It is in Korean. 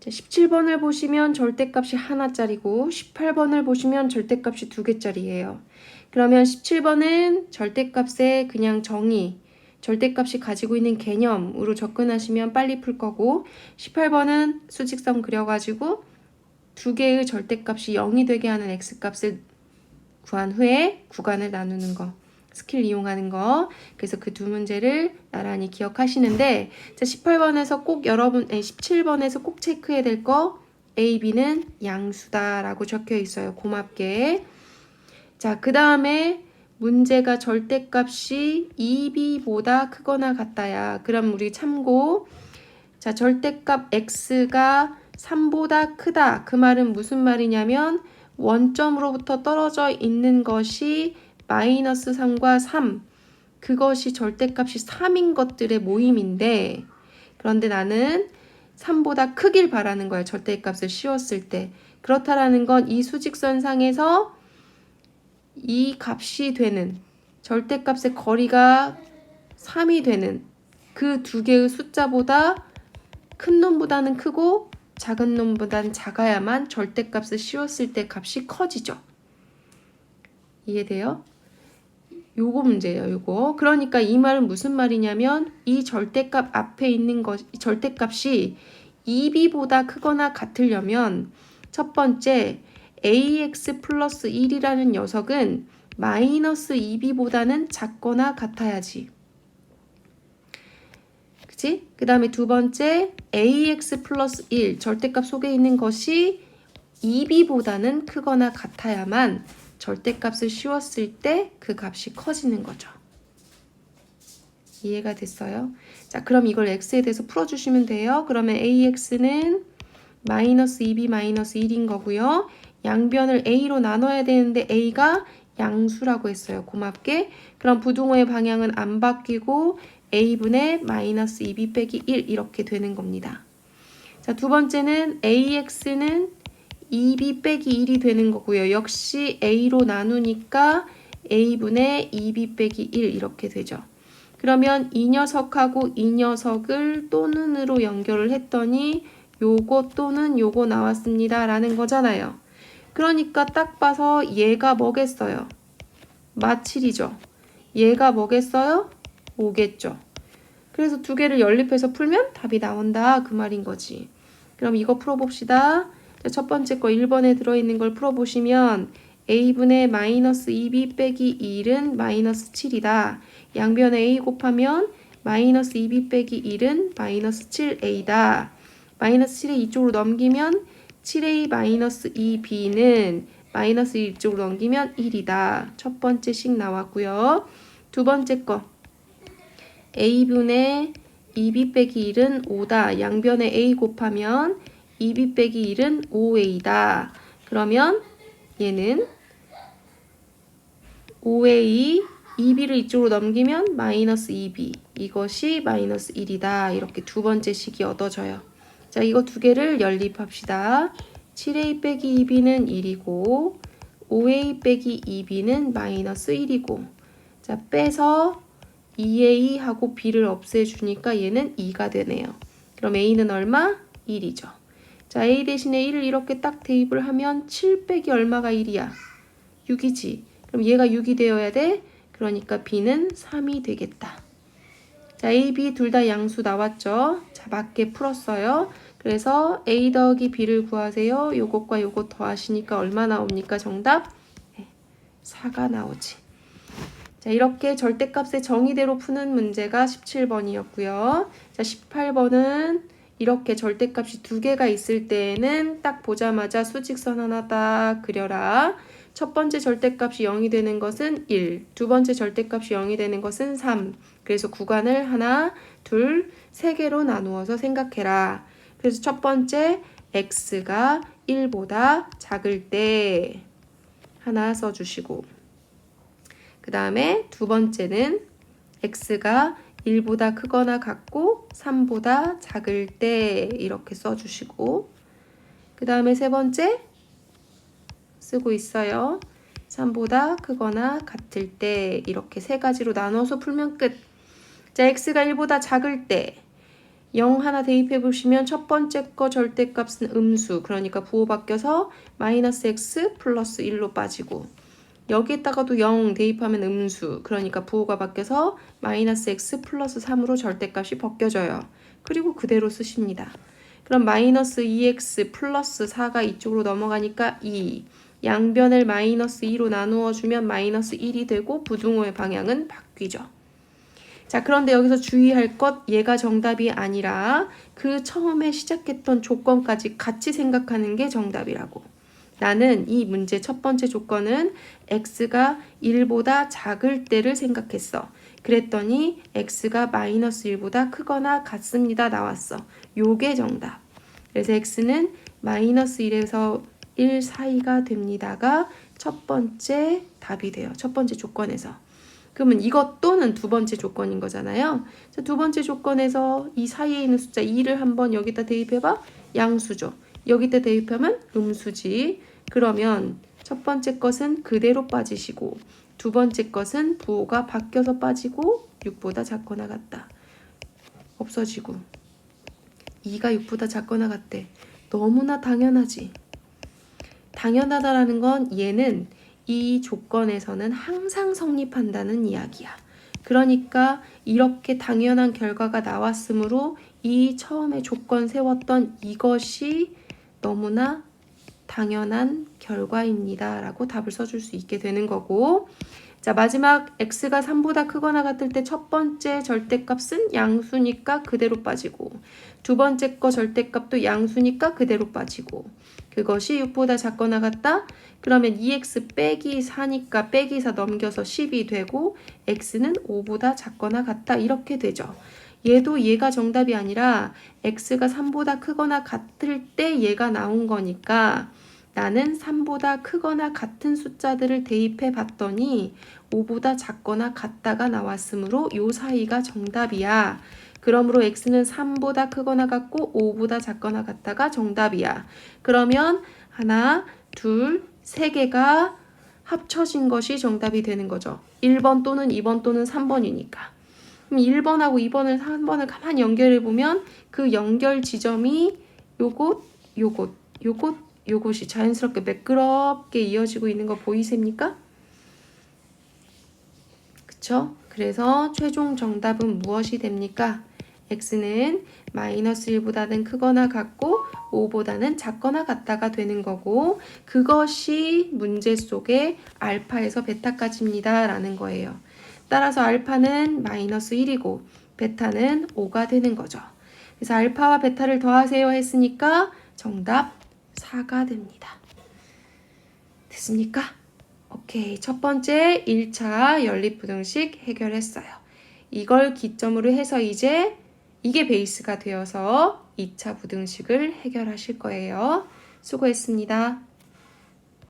자, 17번을 보시면 절대값이 하나짜리고 18번을 보시면 절대값이 두 개짜리예요. 그러면 17번은 절대값의 그냥 정의, 절대값이 가지고 있는 개념으로 접근하시면 빨리 풀 거고 18번은 수직선 그려가지고 두 개의 절대값이 0이 되게 하는 x값을 구한 후에 구간을 나누는 거. 스킬 이용하는 거. 그래서 그 두 문제를 나란히 기억하시는데 자 18번에서 꼭 여러분 아니 17번에서 꼭 체크해야 될 거 A, B는 양수다라고 적혀 있어요. 고맙게. 자, 그다음에 문제가 절대값이 2b보다 크거나 같다야. 그럼 우리 참고 자, 절대값 x가 3보다 크다. 그 말은 무슨 말이냐면 원점으로부터 떨어져 있는 것이 마이너스 3과 3. 그것이 절대값이 3인 것들의 모임인데 그런데 나는 3보다 크길 바라는 거야. 절대값을 씌웠을 때. 그렇다라는 건 이 수직선상에서 이 값이 되는 절대값의 거리가 3이 되는 그 두 개의 숫자보다 큰 놈보다는 크고 작은 놈보다는 작아야만 절대값을 씌웠을 때 값이 커지죠. 이해돼요? 요거 문제예요, 요거. 그러니까 이 말은 무슨 말이냐면 이 절대값 앞에 있는 것, 절대값이 2b보다 크거나 같으려면 첫 번째 ax 플러스 1이라는 녀석은 마이너스 2b보다는 작거나 같아야지. 그치? 그 다음에 두 번째 ax 플러스 1 절대값 속에 있는 것이 2b보다는 크거나 같아야만 절대값을 씌웠을 때 그 값이 커지는 거죠. 이해가 됐어요? 자, 그럼 이걸 x에 대해서 풀어주시면 돼요. 그러면 ax는 마이너스 2b 마이너스 1인 거고요. 양변을 a로 나눠야 되는데 a가 양수라고 했어요. 고맙게. 그럼 부등호의 방향은 안 바뀌고 a분의 마이너스 2b 빼기 1 이렇게 되는 겁니다. 자, 두 번째는 ax는 2b 빼기 1이 되는 거고요. 역시 a로 나누니까 a분의 2b 빼기 1 이렇게 되죠. 그러면 이 녀석하고 이 녀석을 또는으로 연결을 했더니 요거 또는 요거 나왔습니다. 라는 거잖아요. 그러니까 딱 봐서 얘가 뭐겠어요? 마칠이죠. 얘가 뭐겠어요? 오겠죠. 그래서 두 개를 연립해서 풀면 답이 나온다. 그 말인 거지. 그럼 이거 풀어봅시다. 자, 첫 번째 거 1번에 들어있는 걸 풀어보시면 a분의 마이너스 2b 빼기 1은 마이너스 7이다. 양변에 a 곱하면 마이너스 2b 빼기 1은 마이너스 7a다. 마이너스 7에 이쪽으로 넘기면 7a 마이너스 2b는 마이너스 1 이쪽으로 넘기면 1이다. 첫 번째 식 나왔고요. 두 번째 거 a분의 2b 빼기 1은 5다. 양변에 a 곱하면 2b 빼기 1은 5a다. 그러면 얘는 5a 2b를 이쪽으로 넘기면 마이너스 2b 이것이 마이너스 1이다. 이렇게 두 번째 식이 얻어져요. 자 이거 두 개를 연립합시다. 7a 빼기 2b는 1이고 5a 빼기 2b는 마이너스 1이고 자 빼서 2a하고 b를 없애주니까 얘는 2가 되네요. 그럼 a는 얼마? 1이죠. 자, a 대신에 1을 이렇게 딱 대입을 하면 7 빼기 얼마가 1이야? 6이지. 그럼 얘가 6이 되어야 돼. 그러니까 b는 3이 되겠다. 자, a, b 둘 다 양수 나왔죠? 자, 맞게 풀었어요. 그래서 a 더하기 b를 구하세요. 요것과 요것 더하시니까 얼마 나옵니까? 정답? 네, 4가 나오지. 자, 이렇게 절대값의 정의대로 푸는 문제가 17번이었고요. 자, 18번은 이렇게 절대값이 두 개가 있을 때에는 딱 보자마자 수직선 하나 딱 그려라. 첫 번째 절대값이 0이 되는 것은 1, 두 번째 절대값이 0이 되는 것은 3. 그래서 구간을 하나, 둘, 세 개로 나누어서 생각해라. 그래서 첫 번째 x가 1보다 작을 때 하나 써주시고 그 다음에 두 번째는 x가 1보다 크거나 같고 3보다 작을 때 이렇게 써주시고 그 다음에 세 번째 쓰고 있어요. 3보다 크거나 같을 때 이렇게 세 가지로 나눠서 풀면 끝. 자, x가 1보다 작을 때 0 하나 대입해 보시면 첫 번째 거 절대값은 음수. 그러니까 부호 바뀌어서 마이너스 x 플러스 1로 빠지고 여기에다가도 0 대입하면 음수. 그러니까 부호가 바뀌어서 마이너스 x 플러스 3으로 절대값이 벗겨져요. 그리고 그대로 쓰십니다. 그럼 마이너스 2x 플러스 4가 이쪽으로 넘어가니까 2. 양변을 마이너스 2로 나누어 주면 마이너스 1이 되고 부등호의 방향은 바뀌죠. 자, 그런데 여기서 주의할 것, 얘가 정답이 아니라 그 처음에 시작했던 조건까지 같이 생각하는 게 정답이라고. 나는 이 문제 첫 번째 조건은 x가 1보다 작을 때를 생각했어. 그랬더니 x가 마이너스 1보다 크거나 같습니다. 나왔어. 요게 정답. 그래서 x는 마이너스 1에서 1 사이가 됩니다가 첫 번째 답이 돼요. 첫 번째 조건에서. 그러면 이것 또는 두 번째 조건인 거잖아요. 자, 두 번째 조건에서 이 사이에 있는 숫자 2를 한번 여기다 대입해봐. 양수죠. 여기다 대입하면 음수지. 그러면 첫 번째 것은 그대로 빠지시고 두 번째 것은 부호가 바뀌어서 빠지고 6보다 작거나 같다. 없어지고 2가 6보다 작거나 같대. 너무나 당연하지. 당연하다라는 건 얘는 이 조건에서는 항상 성립한다는 이야기야. 그러니까 이렇게 당연한 결과가 나왔으므로 이 처음에 조건 세웠던 이것이 너무나 당연한 결과입니다. 라고 답을 써줄 수 있게 되는 거고. 자, 마지막 x가 3보다 크거나 같을 때 첫 번째 절대값은 양수니까 그대로 빠지고 두 번째 거 절대값도 양수니까 그대로 빠지고 그것이 6보다 작거나 같다? 그러면 2x 빼기 4니까 빼기 4 넘겨서 10이 되고 x는 5보다 작거나 같다 이렇게 되죠. 얘도 얘가 정답이 아니라 x가 3보다 크거나 같을 때 얘가 나온 거니까 나는 3보다 크거나 같은 숫자들을 대입해 봤더니 5보다 작거나 같다가 나왔으므로 요 사이가 정답이야. 그러므로 x는 3보다 크거나 같고 5보다 작거나 같다가 정답이야. 그러면 하나, 둘, 세 개가 합쳐진 것이 정답이 되는 거죠. 1번 또는 2번 또는 3번이니까. 그럼 1번하고 2번을 3번을 가만히 연결해 보면 그 연결 지점이 요곳, 요곳, 요곳, 요곳이 자연스럽게 매끄럽게 이어지고 있는 거 보이십니까? 그쵸? 그래서 최종 정답은 무엇이 됩니까? x는 마이너스 1보다는 크거나 같고 5보다는 작거나 같다가 되는 거고 그것이 문제 속에 알파에서 베타까지입니다 라는 거예요. 따라서 알파는 마이너스 1이고 베타는 5가 되는 거죠. 그래서 알파와 베타를 더하세요 했으니까 정답 4가 됩니다. 됐습니까? 오케이. 첫 번째 1차 연립부등식 해결했어요. 이걸 기점으로 해서 이제 이게 베이스가 되어서 2차 부등식을 해결하실 거예요. 수고했습니다.